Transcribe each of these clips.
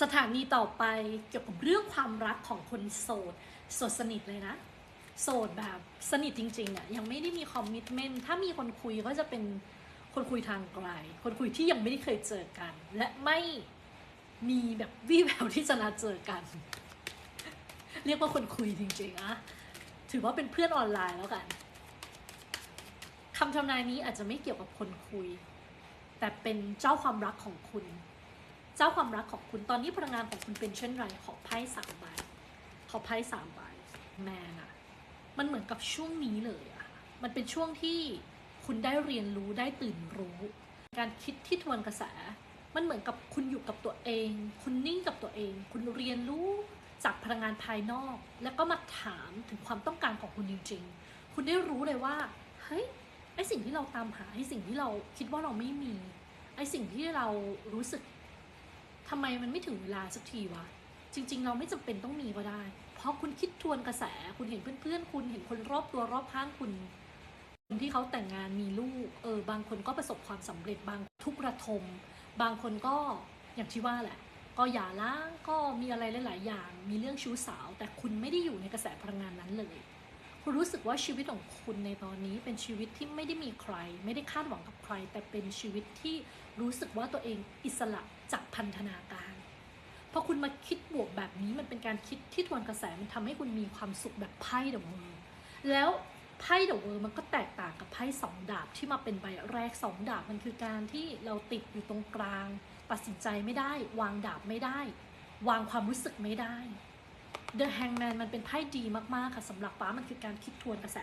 สถานีต่อไปเกี่ยวกับเรื่องความรักของคนโสดโสดสนิทเลยนะ โสดแบบสนิทจริงๆอะยังไม่ได้มีคอมมิชเมนต์ถ้ามีคนคุยก็จะเป็นคนคุยทางไกล คนคุยที่ยังไม่ได้เคยเจอกัน และไม่มีแบบวี่แววที่จะนัดเจอกัน เรียกว่าคนคุยจริงๆอะถือว่าเป็นเพื่อนออนไลน์แล้วกันคำทำนายนี้อาจจะไม่เกี่ยวกับคนคุย แต่เป็นเจ้าความรักของคุณ เจ้าความรักของคุณตอนนี้พลังงานของคุณเป็นเช่นไรขอไพ่สามใบขอไพ่สามใบแมนอะมันเหมือนกับช่วงนี้เลยอะมันเป็นช่วงที่คุณได้เรียนรู้ได้ตื่นรู้ การคิดที่ทวนกระแส มันเหมือนกับคุณอยู่กับตัวเอง คุณนิ่งกับตัวเอง คุณเรียนรู้จากพลังงานภายนอก แล้วก็มาถามถึงความต้องการของคุณจริงๆคุณได้รู้เลยว่าเฮ้ยไอสิ่งที่เราตามหาไอสิ่งที่เราคิดว่าเราไม่มีไอสิ่งที่เรารู้สึก ทำไมมันไม่ถึงเวลาสักทีวะ จริง ๆ เราไม่จำเป็นต้องมีก็ได้ เพราะคุณคิดทวนกระแส คุณเห็นเพื่อนๆ คุณเห็นคนรอบตัวรอบข้างคุณคนที่เขาแต่งงานมีลูก เออ บางคนก็ประสบความสำเร็จบางทุกระทม บางคนก็อย่างที่ว่าแหละ ก็หย่าร้างก็มีอะไรหลาย ๆ อย่าง มีเรื่องชู้สาว แต่คุณไม่ได้อยู่ในกระแสพลังงานนั้นเลย คุณรู้สึกว่าชีวิตของคุณในตอนนี้เป็นชีวิตที่ไม่ได้มีใคร ไม่ได้คาดหวังกับใคร แต่เป็นชีวิตที่รู้สึกว่าตัวเองอิสระจากพันธนาการพอคุณมาคิดบวกแบบนี้มันเป็นการคิดที่ทวนกระแสมันทำให้คุณมีความสุขแบบไพ่เดอะเวิร์แล้วไพ่เดอะเวิร์มันก็แตกต่างกับไพ่สองดาบที่มาเป็นใบแรกสองดาบมันคือการที่เราติดอยู่ตรงกลาง ตัดสินใจไม่ได้ วางดาบไม่ได้ วางความรู้สึกไม่ได้ The Hangman มันเป็นไพ่ดีมากๆค่ะสำหรับป้ามันคือการคิดทวนกระแส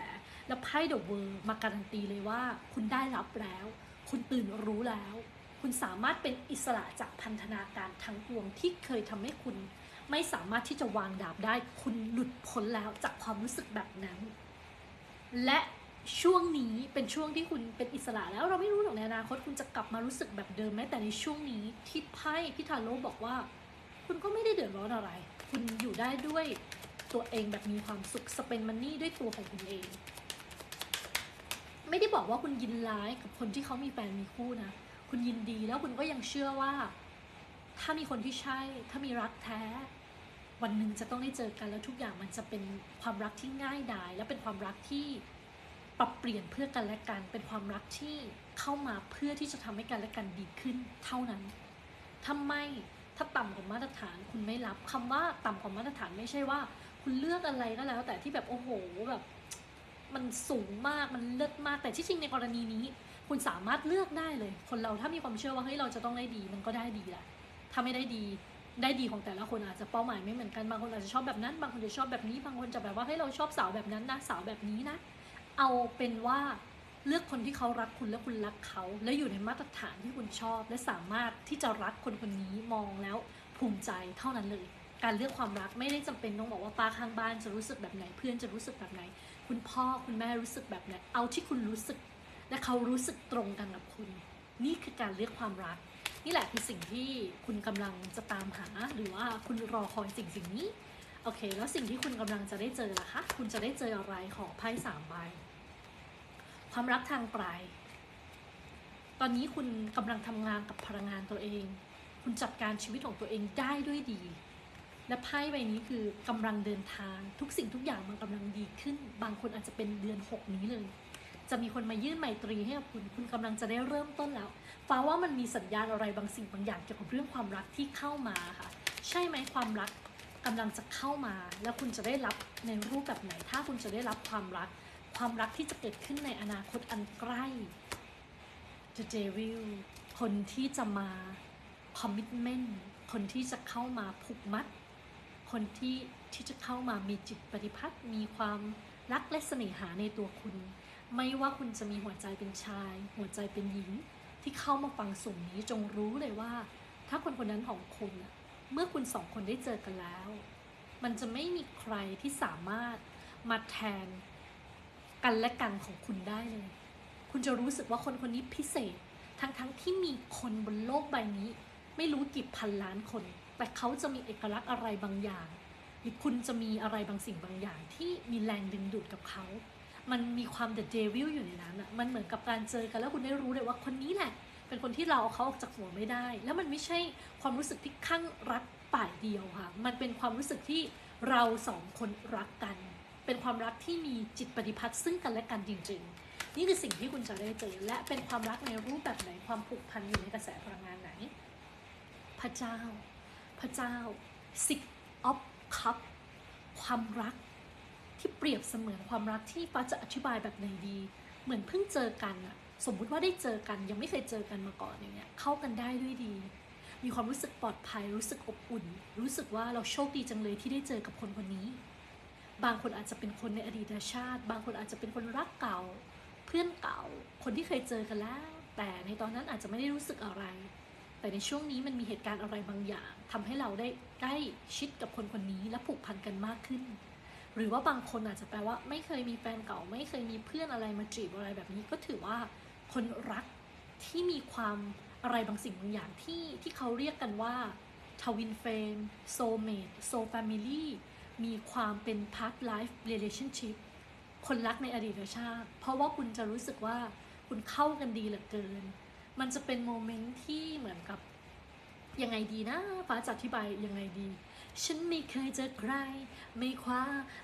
แล้วไพ่ The World มาการันตีเลยว่า คุณได้รับแล้ว คุณตื่นรู้แล้ว คุณสามารถเป็นอิสระจากพันธนาการทั้งปวงที่เคยทำให้คุณ ไม่สามารถที่จะวางดาบได้ คุณหลุดพ้นแล้วจากความรู้สึกแบบนั้น และช่วงนี้เป็นช่วงที่คุณเป็นอิสระแล้วเราไม่รู้หรอกในอนาคตคุณจะกลับมารู้สึกแบบเดิมไหมแต่ในช่วงนี้ที่ไพ่พิทาโร่บอกว่า คุณก็ไม่ได้เดือดร้อนอะไร คุณอยู่ได้ด้วยตัวเองแบบมีความสุขสเปนมันนี่ด้วยตัวของคุณเอง ไม่ได้บอกว่าคุณยินร้ายกับคนที่เขามีแฟนมีคู่นะ คุณยินดีแล้วคุณก็ยังเชื่อว่า ถ้ามีคนที่ใช่ ถ้ามีรักแท้ วันหนึ่งจะต้องได้เจอกันแล้วทุกอย่างมันจะเป็นความรักที่ง่ายดาย และเป็นความรักที่ปรับเปลี่ยนเพื่อกันและกัน เป็นความรักที่เข้ามาเพื่อที่จะทำให้กันและกันดีขึ้น เท่านั้นทำไม ถ้าต่ำกว่ามาตรฐานคุณไม่รับคำว่าต่ำกว่ามาตรฐานไม่ใช่ว่า คุณเลือกอะไรก็แล้ว แต่ที่แบบโอ้โหแบบมันสูงมากมันเลิศมากแต่ที่จริงในกรณีนี้ คุณสามารถเลือกได้เลย คนเราถ้ามีความเชื่อว่าเฮ้ยเราจะต้องได้ดีมันก็ได้ดีแหละถ้าไม่ได้ดีได้ดีของแต่ละคนอาจจะเป้าหมายไม่เหมือนกันบางคนอาจจะชอบแบบนั้น บางคนจะชอบแบบนี้ บางคนจะแบบว่าเฮ้เราชอบสาวแบบนั้นนะสาวแบบนี้นะ เอาเป็นว่า เลือกคนที่เขารักคุณและคุณรักเขา และอยู่ในมาตรฐานที่คุณชอบ และสามารถที่จะรักคนคนนี้มองแล้วภูมิใจเท่านั้นเลย การเลือกความรักไม่ได้จำเป็นต้องบอกว่าป้าข้างบ้านจะรู้สึกแบบไหนเพื่อนจะรู้สึกแบบไหน คุณพ่อคุณแม่รู้สึกแบบไหนเอาที่คุณรู้สึก และเขารู้สึกตรงกันกับคุณ นี่คือการเลือกความรัก นี่แหละคือสิ่งที่คุณกำลังจะตามหา หรือว่าคุณรอคอยสิ่งสิ่งนี้โอเค แล้วสิ่งที่คุณกำลังจะได้เจอล่ะคะ คุณจะได้เจออะไรของไพ่สามใบ ความรักทางไกลตอนนี้คุณกำลังทำงานกับพลังงานตัวเอง คุณจัดการชีวิตของตัวเองได้ด้วยดี และไพ่ใบนี้คือกำลังเดินทาง ทุกสิ่งทุกอย่างมันกำลังดีขึ้น บางคนอาจจะเป็นเดือนหกนี้เลย จะมีคนมายื่นไมตรีให้กับคุณ คุณกำลังจะได้เริ่มต้นแล้วฟ้าว่ามันมีสัญญาณอะไรบางสิ่งบางอย่างเกี่ยวกับเรื่องความรักที่เข้ามาค่ะ ใช่ไหมความรักกำลังจะเข้ามา แล้วคุณจะได้รับในรูปแบบไหน ถ้าคุณจะได้รับความรัก ความรักที่จะเกิดขึ้นในอนาคตอันใกล้ The Devil คนที่จะมา Commitment คนที่จะเข้ามาผูกมัด คนที่ที่จะเข้ามามีจิตปฏิพัทธ์มีความรักและเสน่หาในตัวคุณ ไม่ว่าคุณจะมีหัวใจเป็นชาย หัวใจเป็นหญิง ที่เข้ามาฟังสุ่มนี้จงรู้เลยว่า ถ้าคนคนนั้นของคุณน่ะเมื่อคุณสองคนได้เจอกันแล้ว มันจะไม่มีใครที่สามารถมาแทน กันและกันของคุณได้เลย คุณจะรู้สึกว่าคนคนนี้พิเศษ ทั้งๆทที่มีคนบนโลกใบนี้ ไม่รู้กี่พันล้านคน แต่เขาจะมีเอกลักษณ์อะไรบางอย่างหรือคุณจะมีอะไรบางสิ่งบางอย่าง ที่มีแรงดึงดูดกับเขา มันมีความเดอะเดวิลอยู่ในนั้นอะมันเหมือนกับการเจอกันแล้วคุณได้รู้เลยว่าคนนี้แหละ เป็นคนที่เราเอาเขาออกจากหัวไม่ได้ แล้วมันไม่ใช่ความรู้สึกที่ข้างรักฝ่ายเดียวค่ะ มันเป็นความรู้สึกที่เราสองคนรักกัน เป็นความรักที่มีจิตปฏิพัทธ์ซึ่งกันและกันจริง ๆ นี่คือสิ่งที่คุณจะได้เจอ และเป็นความรักในรูปแบบไหนความผูกพันอยู่ในกระแสพลังงานไหน พระเจ้า พระเจ้า six of cup ความรักที่เปรียบเสมือนความรักที่ฟ้าจะอธิบายแบบไหนดี เหมือนเพิ่งเจอกันอะสมมุติว่าได้เจอกันยังไม่เคยเจอกันมาก่อนอย่างเงี้ยเข้ากันได้ด้วยดี มีความรู้สึกปลอดภัยรู้สึกอบอุ่น รู้สึกว่าเราโชคดีจังเลยที่ได้เจอกับคนคนนี้ บางคนอาจจะเป็นคนในอดีตชาติ บางคนอาจจะเป็นคนรักเก่า เพื่อนเก่า คนที่เคยเจอกันแล้ว แต่ในตอนนั้นอาจจะไม่ได้รู้สึกอะไร แต่ในช่วงนี้มันมีเหตุการณ์อะไรบางอย่างทำให้เราได้ใกล้ชิดกับคนคนนี้และผูกพันกันมากขึ้น หรือว่าบางคนอาจจะแปลว่า ไม่เคยมีแฟนเก่า ไม่เคยมีเพื่อนอะไรมาจีบอะไรแบบนี้ ก็ถือว่าคนรักที่มีความอะไรบางสิ่งบางอย่างที่ที่เขาเรียกกันว่าทวินเฟรมโซเมดโซแฟมิลี่ มีความเป็นพาร์ทไลฟ์เรล t ชั่นชิพคนรักในอดีตชาติ เพราะว่าคุณจะรู้สึกว่าคุณเข้ากันดีเหลือเกิน มันจะเป็นโมเมนต์ที่เหมือนกับยังไงดีนะฟ้าจะอธิบายยังไงดี ฉันไม่เคยเจอใคร ไม่คว้า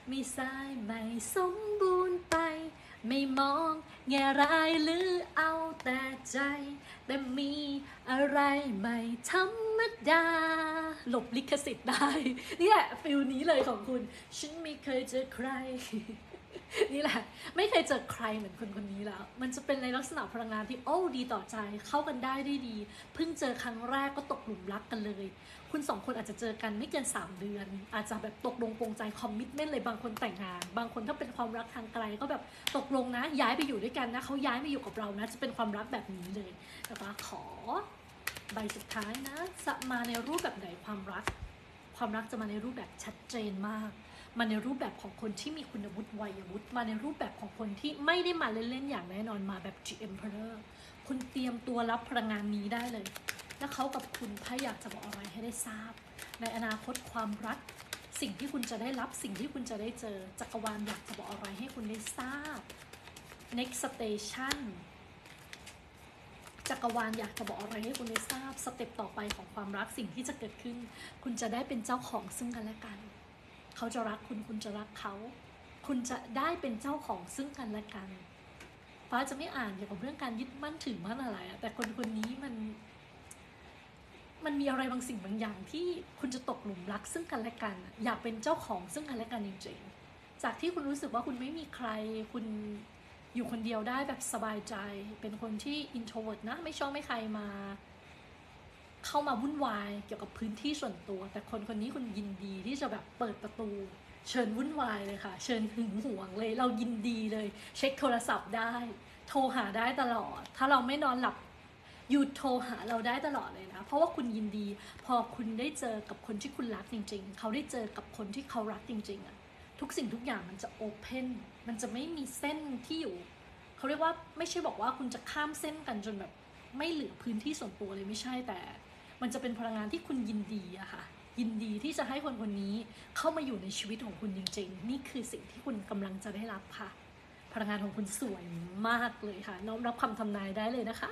ไม่สายไม่สมบูรณ์ไป ไม่มองแง่ร้ายหรือเอาแต่ใจ แต่มีอะไรไม่ธรรมดา หลบลิขสิทธิ์ได้นี่แหละฟิลนี้เลยของคุณ ฉันไม่เคยเจอใคร นี่แหละ ไม่เคยเจอใครเหมือนคนคนนี้แล้ว มันจะเป็นในลักษณะพลังงานที่โอ้ดีต่อใจเข้ากันได้ด้วยดี เพิ่งเจอครั้งแรกก็ตกหลุมรักกันเลย คุณสองคนอาจจะเจอกันไม่เกิน 3 เดือน อาจจะแบบตกลงปรงใจคอมมิชเมนต์เลยบางคนแต่งงาน บางคนถ้าเป็นความรักทางไกลก็แบบตกลงนะ ย้ายไปอยู่ด้วยกันนะเขาย้ายมาอยู่กับเรานะจะเป็นความรักแบบนี้เลยนะคะขอใบสุดท้ายนะจะมาในรูปแบบไหนความรัก ความรักจะมาในรูปแบบชัดเจนมาก มาในรูปแบบของคนที่มีคุณวุฒิวัยวุฒิมาในรูปแบบของคนที่ไม่ได้มาเล่นๆอย่างแน่นอนมาแบบ G Emperor คุณเตรียมตัวรับพลังงานนี้ได้เลย แล้วเขากับคุณถ้าอยากจะบอกอะไรให้ได้ทราบ ในอนาคตความรัก สิ่งที่คุณจะได้รับสิ่งที่คุณจะได้เจอจักรวาลอยากจะบอกอะไรให้คุณได้ทราบ next station จักรวาลอยากจะบอกอะไรให้คุณได้ทราบสเต็ปต่อไปของความรักสิ่งที่จะเกิดขึ้น คุณจะได้เป็นเจ้าของซึ่งกันและกัน เขาจะรักคุณคุณจะรักเขา คุณจะได้เป็นเจ้าของซึ่งกันและกัน ฟ้าจะไม่อ่านเกี่ยวกับเรื่องการยึดมั่นถือมั่นอะไรอะแต่คนคนนี้มัน มันมีอะไรบางสิ่งบางอย่างที่คุณจะตกหลุมรักซึ่งกันและกัน อยากเป็นเจ้าของซึ่งกันและกันจริงๆ จากที่คุณรู้สึกว่าคุณไม่มีใครคุณอยู่คนเดียวได้แบบสบายใจ เป็นคนที่ introvert นะ ไม่ชอบไม่ใครมา เข้ามาวุ่นวายเกี่ยวกับพื้นที่ส่วนตัว แต่คนคนนี้คุณยินดีที่จะแบบเปิดประตู เชิญวุ่นวายเลยค่ะ เชิญหึงหวงเลย เรายินดีเลย เช็คโทรศัพท์ได้ โทรหาได้ตลอด ถ้าเราไม่นอนหลับหยุดโทรหาเราได้ตลอดเลยนะ เพราะว่าคุณยินดี พอคุณได้เจอกับคนที่คุณรักจริง ๆ เขาได้เจอกับคนที่เขารักจริง ๆอะทุกสิ่งทุกอย่างมันจะโอเพนมันจะไม่มีเส้นที่อยู่ เขาเรียกว่าไม่ใช่บอกว่าคุณจะข้ามเส้นกันจนแบบไม่เหลือพื้นที่ส่วนตัวเลยไม่ใช่แต่ มันจะเป็นพลังงานที่คุณยินดีอะค่ะ ยินดีที่จะให้คนคนนี้เข้ามาอยู่ในชีวิตของคุณจริง ๆ นี่คือสิ่งที่คุณกำลังจะได้รับค่ะ พลังงานของคุณสวยมากเลยค่ะ น้อมรับคำทำนายได้เลยนะคะ